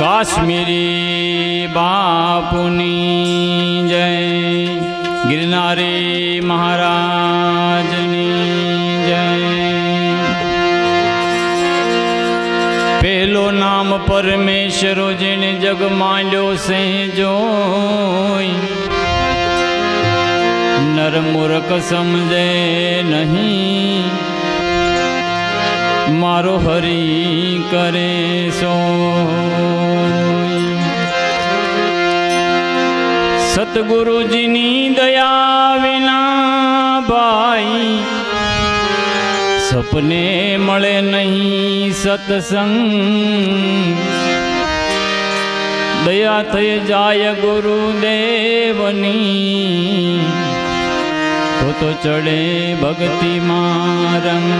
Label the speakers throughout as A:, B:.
A: કાશ્મીરી બાપુની જય. ગિરનારી મહારાજની જય. પેલો નામ પરમેશ્વરો જેને જગ માંડ્યો સે જોઈ. નર મૂર્ખ સમજે નહીં. મારો હરી કરે સો. સતગુરુજીની દયા વિના ભાઈ સપને મળે નહીં સત્સંગ. દયા થઈ જાય ગુરુદેવની. તો તો ચડે ભક્તિ રંગ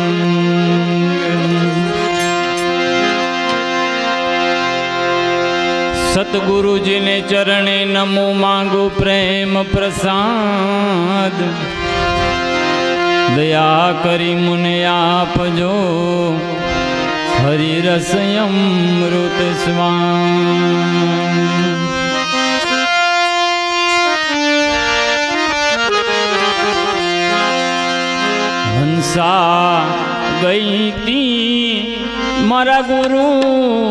A: સતગુરુજીને ચરણે નમો માંગુ પ્રેમ પ્રસાદ. દયા કરી મુને આપજો. હરિરસ અમૃત સ્વામ હંસા ગઈતી મારા ગુરુજીના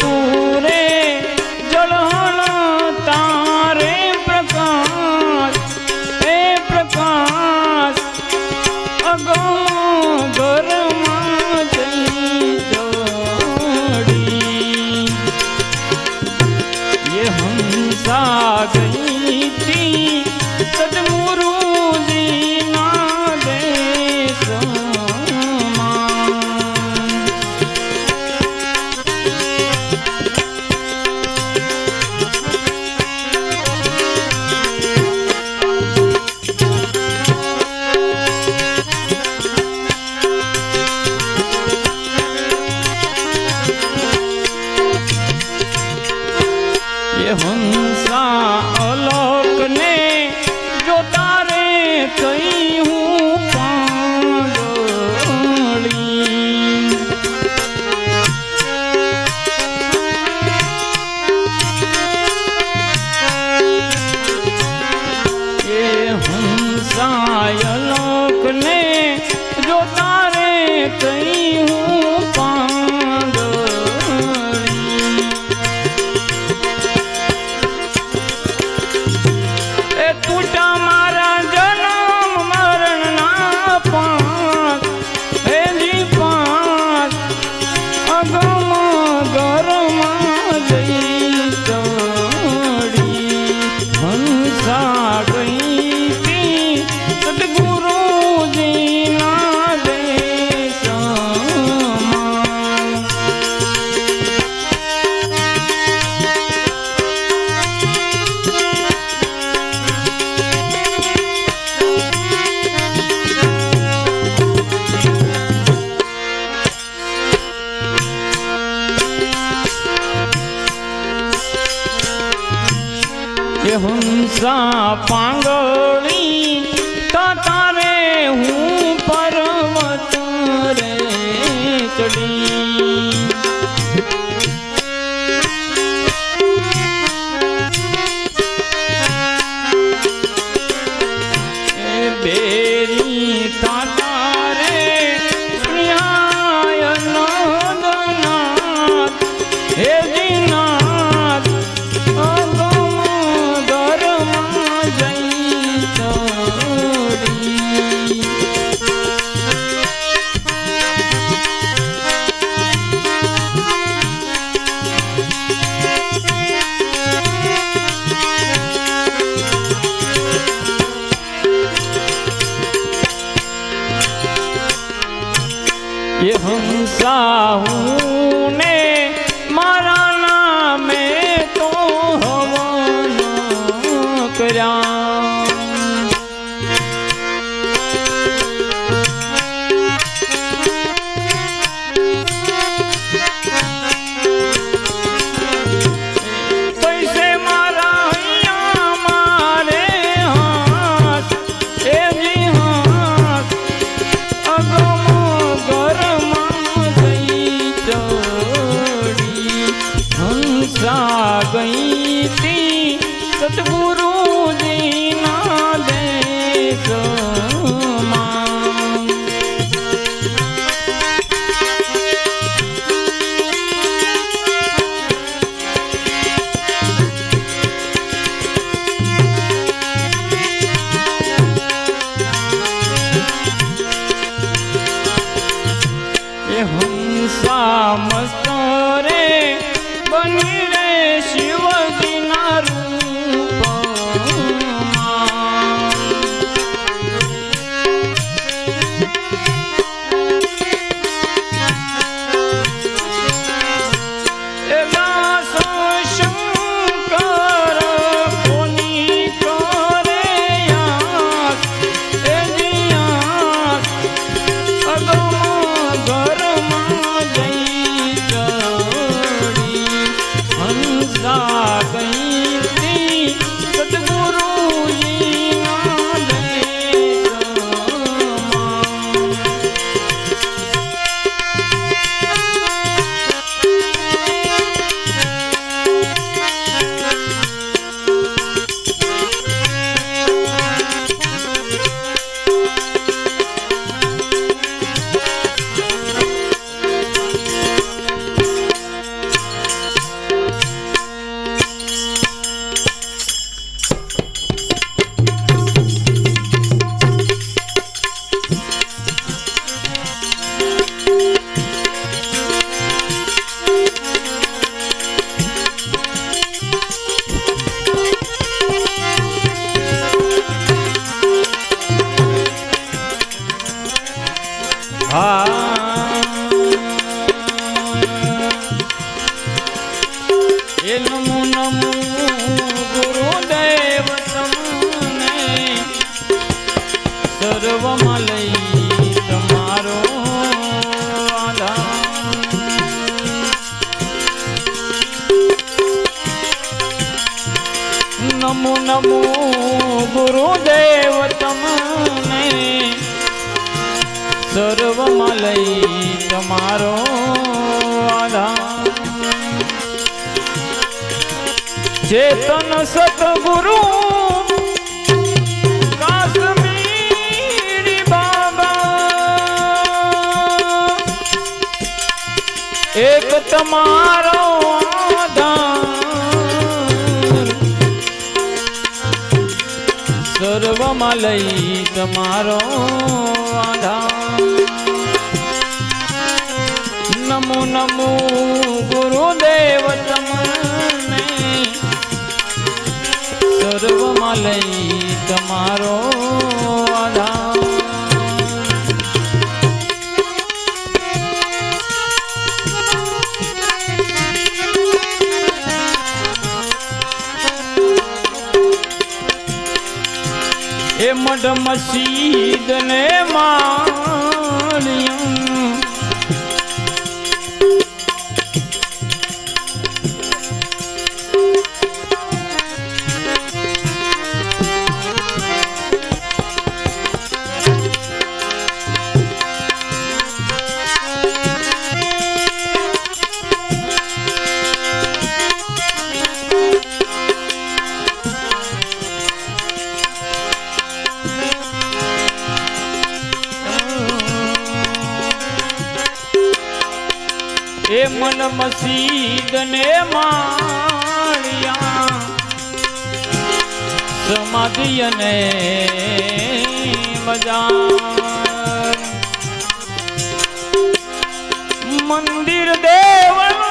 A: એ તૂટા એ હંસા પાંગળી તારે હું હંસા ગઈ તી નમો નમો ગુરુદેવ તમને લઈ તમારો ચેતન સતગુરુ એક તમારો સર્વમાં લઈ તમારો આધાર. નમો ગુરુદેવ તમને સર્વમાં લઈ તમારો એ મઢ મસીદ ને માળિયું એ મન મસીદ ને માળિયા. સમાધિ અને મજા મંદિર દેવનું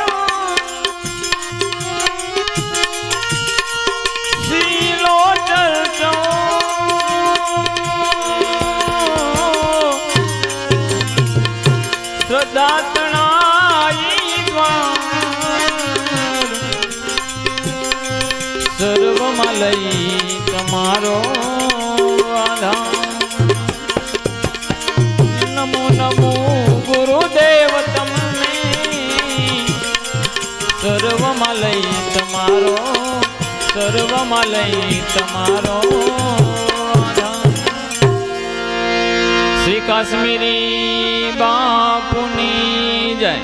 A: સર્વમાં લઈ તમારો શ્રી કાશ્મીરી બાપુની જય.